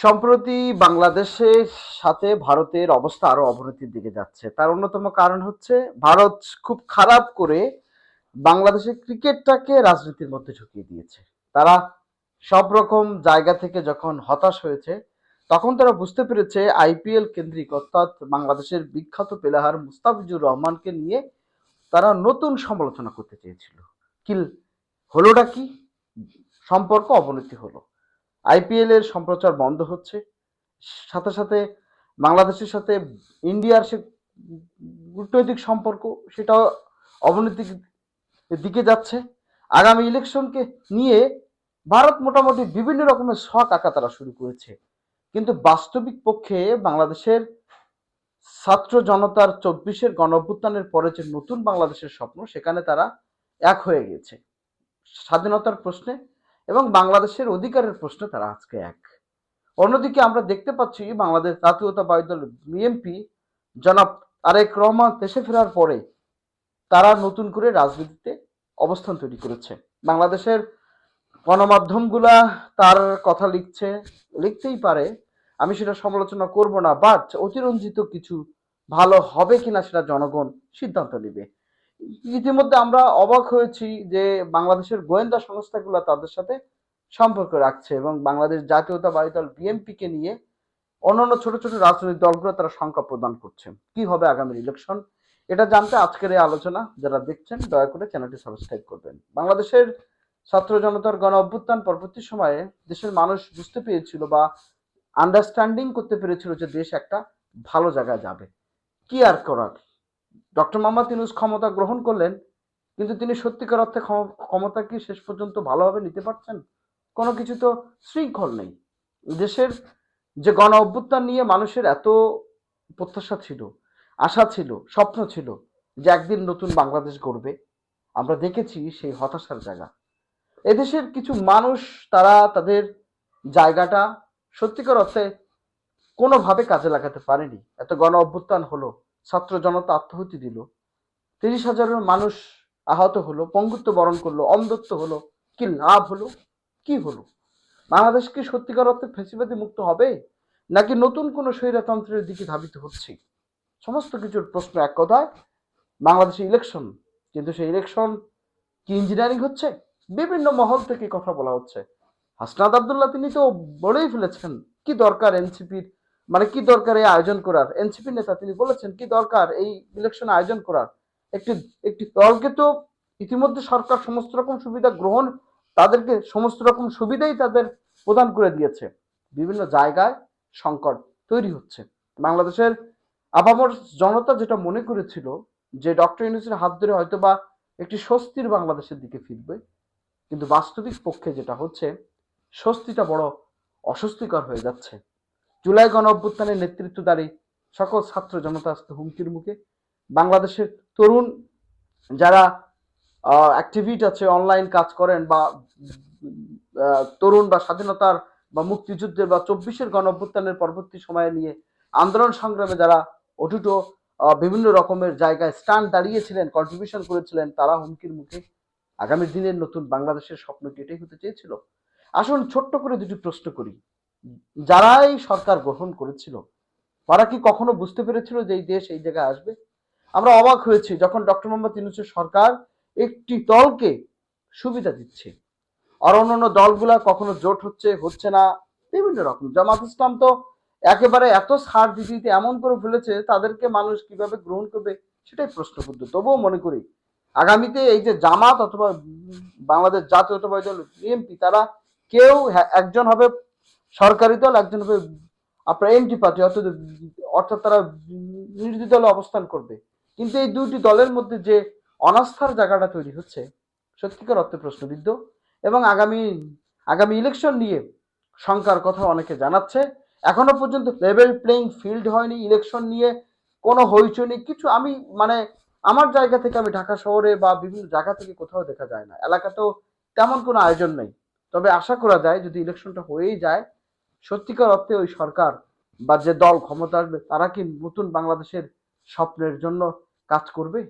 সম্প্রতি বাংলাদেশের সাথে ভারতের অবস্থা আরও অবনতির দিকে যাচ্ছে। তার অন্যতম কারণ হচ্ছে, ভারত খুব খারাপ করে বাংলাদেশের ক্রিকেটটাকে রাজনীতির মধ্যে ঢুকিয়ে দিয়েছে। তারা সব রকম জায়গা থেকে যখন হতাশ হয়েছে, তখন তারা বুঝতে পেরেছে আইপিএল কেন্দ্রিক, অর্থাৎ বাংলাদেশের বিখ্যাত প্লেয়ার মুস্তাফিজুর রহমানকে নিয়ে তারা নতুন সমালোচনা করতে চেয়েছিল। কি হলোটা কি? সম্পর্ক অবনতি হলো। আইপিএল এর সম্প্রচার বন্ধ হচ্ছে। সাথে সাথে বাংলাদেশের সাথে ইন্ডিয়ার সে কূটনৈতিক সম্পর্ক সেটাও অবনতির দিকে যাচ্ছে। আগামী ইলেকশনকে নিয়ে ভারত মোটামুটি বিভিন্ন রকমের শখ আঁকা তারা শুরু করেছে। কিন্তু বাস্তবিক পক্ষে বাংলাদেশের ছাত্র জনতার চব্বিশের গণ অভ্যুত্থানের পরে যে নতুন বাংলাদেশের স্বপ্ন, সেখানে তারা এক হয়ে গেছে। স্বাধীনতার প্রশ্নে এবং বাংলাদেশের অধিকারের প্রশ্নে তারা আজকে এক। অন্যদিকে আমরা দেখতে পাচ্ছি বাংলাদেশ জাতীয়তাবাদী দল বিএনপি জনাব তারেক রহমান দেশে ফেরার পরে তারা নতুন করে রাজনীতিতে অবস্থান তৈরি করেছে। বাংলাদেশের গণমাধ্যমগুলা তার কথা লিখছে, লিখতেই পারে, আমি সেটা সমালোচনা করব না বাট অতিরঞ্জিত কিছু ভালো হবে কিনা সেটা জনগণ সিদ্ধান্ত নেবে। ইতিমধ্যে আমরা অবাক হয়েছি যে বাংলাদেশের গোয়েন্দা সংস্থাগুলো তাদের সাথে সম্পর্ক রাখছে এবং বাংলাদেশ জাতীয়তাবাদী দল বিএনপিকে নিয়ে অন্যান্য ছোট ছোট রাজনৈতিক দলগুলো তারা সংখ্যা প্রদান করছে। কি হবে আগামী ইলেকশন এটা জানতে আজকের এই আলোচনা। যারা দেখছেন, দয়া করে চ্যানেলটি সাবস্ক্রাইব করবেন। বাংলাদেশের ছাত্র জনতার গণ অভ্যুত্থান পরবর্তী সময়ে দেশের মানুষ বুঝতে পেরেছিল বা আন্ডারস্ট্যান্ডিং করতে পেরেছিল যে দেশ একটা ভালো জায়গায় যাবে। কি আর করার? ডক্টর মোহাম্মদ ইউনুস ক্ষমতা গ্রহণ করলেন, কিন্তু তিনি সত্যিকার অর্থে ক্ষম- ক্ষমতা কি শেষ পর্যন্ত ভালোভাবে নিতে পারছেন? কোনো কিছু তো শৃঙ্খল নেই। দেশের যে গণ অভ্যুত্থান নিয়ে মানুষের এত প্রত্যাশা ছিল, আশা ছিল, স্বপ্ন ছিল যে একদিন নতুন বাংলাদেশ গড়বে, আমরা দেখেছি সেই হতাশার জায়গা। এদেশের কিছু মানুষ, তারা তাদের জায়গাটা সত্যিকার অর্থে কোনোভাবে কাজে লাগাতে পারেনি। এত গণ অভ্যুত্থান হলো ছাত্র জনতা আত্মহতি দিল। তিরিশ হাজারের মানুষ আহত হলো, পঙ্গুত্ব বরণ করল, অন্ধত্ব হলো, কি লাভ হলো, কি হলো? বাংলাদেশ কি সত্যিকার অর্থে ফেসিবাদী মুক্ত হবে, নাকি নতুন কোনো স্বৈরতন্ত্রের দিকে ধাবিত হচ্ছে? সমস্ত কিছুর প্রশ্ন এক কথায়, বাংলাদেশে ইলেকশন কিন্তু সেই ইলেকশন কি ইঞ্জিনিয়ারিং হচ্ছে? বিভিন্ন মহল থেকে কথা বলা হচ্ছে। হাসনাদ আবদুল্লাহ, তিনি তো বলেই ফেলেছেন, কি দরকার এনসিপির মানে কি দরকার এই আয়োজন করার? এনসিপি নেতা তিনি বলেছেন, কি দরকার এই ইলেকশন আয়োজন করার? একটি একটি দলকে তো ইতিমধ্যে সরকার সমস্ত রকম সুবিধা গ্রহণ, তাদেরকে সমস্ত রকম সুবিধাই তাদের প্রদান করে দিয়েছে। বিভিন্ন জায়গায় সংকট তৈরি হচ্ছে। বাংলাদেশের আপামর জনতা যেটা মনে করেছিল যে ডক্টর ইউনুসের হাত ধরে হয়তো বা একটি স্বস্তির বাংলাদেশের দিকে ফিরবে, কিন্তু বাস্তবিক পক্ষে যেটা হচ্ছে, স্বস্তিটা বড় অস্বস্তিকর হয়ে যাচ্ছে। জুলাই গণ অভ্যুত্থানের নেতৃত্বদারী সকল ছাত্র জনতা আজকে হুমকির মুখে বাংলাদেশের তরুণ যারা অ্যাক্টিভিট আছে অনলাইন কাজ করেন বা তরুণ বা স্বাধীনতার বা মুক্তিযুদ্ধের বা চব্বিশের গণ অভ্যুত্থানের পরবর্তী সময়ে নিয়ে আন্দোলন সংগ্রামে যারা অটুট বিভিন্ন রকমের জায়গায় স্টান দাঁড়িয়েছিলেন কন্ট্রিবিউশন করেছিলেন, তারা হুমকির মুখে আগামী দিনের নতুন বাংলাদেশের স্বপ্ন কি এটাই হতে চেয়েছিল। আসুন ছোট্ট করে দুটি প্রশ্ন করি। যারা এই সরকার গ্রহণ করেছিল তারা কি কখনো বুঝতে পেরেছিল যে এই দেশ এই জায়গায় আসবে? আমরা অবাক হয়েছি যখন ডক্টর মোহাম্মদ ইউনুসের সরকার একটি দলকে সুবিধা দিচ্ছে। আর অন্যান্য দলগুলা কখনো জোট হচ্ছে হচ্ছে না বিভিন্ন রকম। জামাত ইসলাম তো একেবারে এত ছাড় দিতে দিতে এমন করে ফেলেছে তাদেরকে মানুষ কীভাবে গ্রহণ করবে সেটাই প্রশ্নবুদ্ধ। তবুও মনে করি আগামীতে এই যে জামাত অথবা বাংলাদেশ জাতীয়তাবাদী দল বিএনপি তারা কেউ হ্যাঁ, একজন হবে সরকারি দল একজন হবে আপনার এমটি পার্টি, অর্থাৎ অর্থাৎ তারা বিরোধী দলে অবস্থান করবে। কিন্তু এই দুইটি দলের মধ্যে যে অনাস্থার জায়গাটা তৈরি হচ্ছে, সত্যিকার অর্থে প্রশ্নবিদ্ধ এবং আগামী আগামী ইলেকশন নিয়ে শঙ্কার কথা অনেকে জানাচ্ছে। এখনও পর্যন্ত লেভেল প্লেইং ফিল্ড হয়নি ইলেকশন নিয়ে, কোনো হইচই নেই, কিছু আমি মানে আমার জায়গা থেকে আমি ঢাকা শহরে বা বিভিন্ন জায়গা থেকে কোথাও দেখা যায় না। এলাকাতেও তেমন কোনো আয়োজন নেই। তবে আশা করা যায় যদি ইলেকশনটা হয়েই যায় সত্যিকার অর্থে ওই সরকার বা যে দল ক্ষমতা আসবে তারা কি নতুন বাংলাদেশের স্বপ্নের জন্য কাজ করবে?